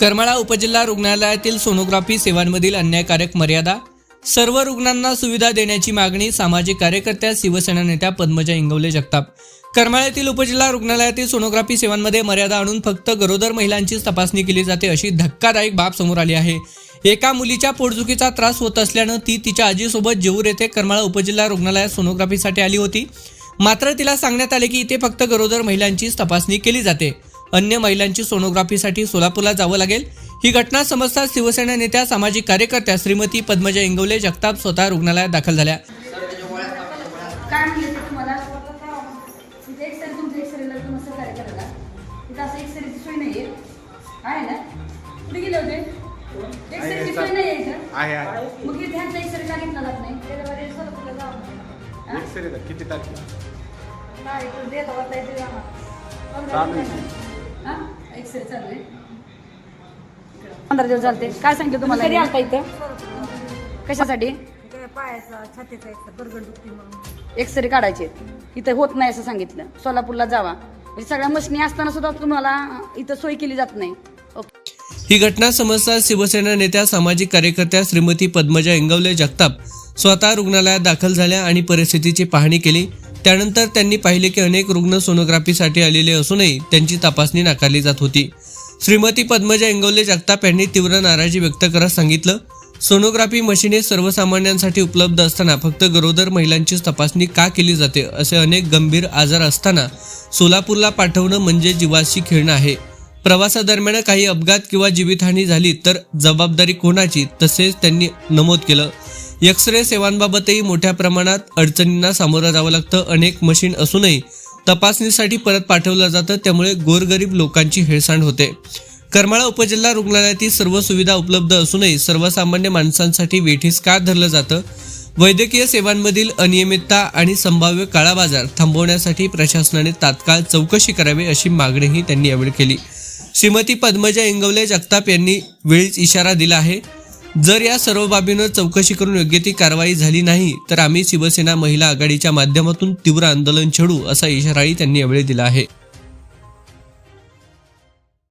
करमाळा उपजिल्हा रुग्णालयातील सोनोग्राफी सेवांमधील अन्यायकारक मर्यादा सर्व रुग्णांना सुविधा देण्याची मागणी सामाजिक कार्यकर्त्या शिवसेना नेत्या पद्मजा इंगवले जगताप. करमाळ्यातील उपजिल्हा रुग्णालयातील सोनोग्राफी सेवांमध्ये मर्यादा आणून फक्त गरोदर महिलांचीच तपासणी केली जाते अशी धक्कादायक बाब समोर आली आहे. एका मुलीच्या पोटदुखीचा त्रास होत असल्यानं ती तिच्या आजीसोबत जेऊर येथे करमाळा उपजिल्हा रुग्णालयात सोनोग्राफीसाठी आली होती. मात्र तिला सांगण्यात आले की इथे फक्त गरोदर महिलांचीच तपासणी केली जाते. अन्य महिलांची सोनोग्राफीसाठी सोलापूरला जावं लागेल. ही घटना समजता शिवसेना नेत्या सामाजिक कार्यकर्त्या श्रीमती पद्मजा इंगवले जगताप स्वतः रुग्णालयात दाखल झाल्या. किती तारखेला. हा? एक्सरे चालू आहे. पंधरा दिवस चालते काय सांगितलं तुम्हाला? कधी आलता इथं. कशासाठी? काय पायाचा छातीचा एक गरगड दुखती म्हणून. एक्सरे काढायचे. इथं होत नाही असं सांगितलं. सोलापूरला जावा. म्हणजे सगळ्या मशिनी असताना सुद्धा तुम्हाला इथं सोय केली जात नाही. ही घटना समजता शिवसेना नेत्या सामाजिक कार्यकर्त्या श्रीमती पद्मजा इंगवले जगताप स्वतः रुग्णालयात दाखल झाल्या आणि परिस्थितीची पाहणी केली. त्यानंतर त्यांनी पाहिले की अनेक रुग्ण सोनोग्राफीसाठी आलेले असूनही त्यांची तपासणी नाकारली जात होती. श्रीमती पद्मजा इंगवले जगताप यांनी तीव्र नाराजी व्यक्त करत सांगितलं सोनोग्राफी मशिने सर्वसामान्यांसाठी उपलब्ध असताना फक्त गरोदर महिलांचीच तपासणी का केली जाते? असे अनेक गंभीर आजार असताना सोलापूरला पाठवणं म्हणजे जीवाशी खेळणं आहे. प्रवासादरम्यान काही अपघात किंवा जीवितहानी झाली तर जबाबदारी कोणाची? तसेच त्यांनी नमूद केलं. एक्स रे सेवांबाबतही मोठ्या प्रमाणात अडचणींना सामोरं जावं लागतं. अनेक मशीन असूनही तपासणीसाठी परत पाठवलं जातं. त्यामुळे गोरगरीब लोकांची हेळसांड होते. करमाळा उपजिल्हा रुग्णालयातील सर्व सुविधा उपलब्ध असूनही सर्वसामान्य माणसांसाठी वेठीस का धरलं जातं? वैद्यकीय सेवांमधील अनियमितता आणि संभाव्य काळाबाजार थांबवण्यासाठी प्रशासनाने तात्काळ चौकशी करावी अशी मागणीही त्यांनी यावेळी केली. श्रीमती पद्मजा इंगवले जगताप यांनी वेळीच इशारा दिला आहे. जर या सर्व बाबींवर चौकशी करून योग्य ती कारवाई झाली नाही तर आम्ही शिवसेना महिला आघाडीच्या माध्यमातून तीव्र आंदोलन छेडू असा इशाराही त्यांनी यावेळी दिला आहे.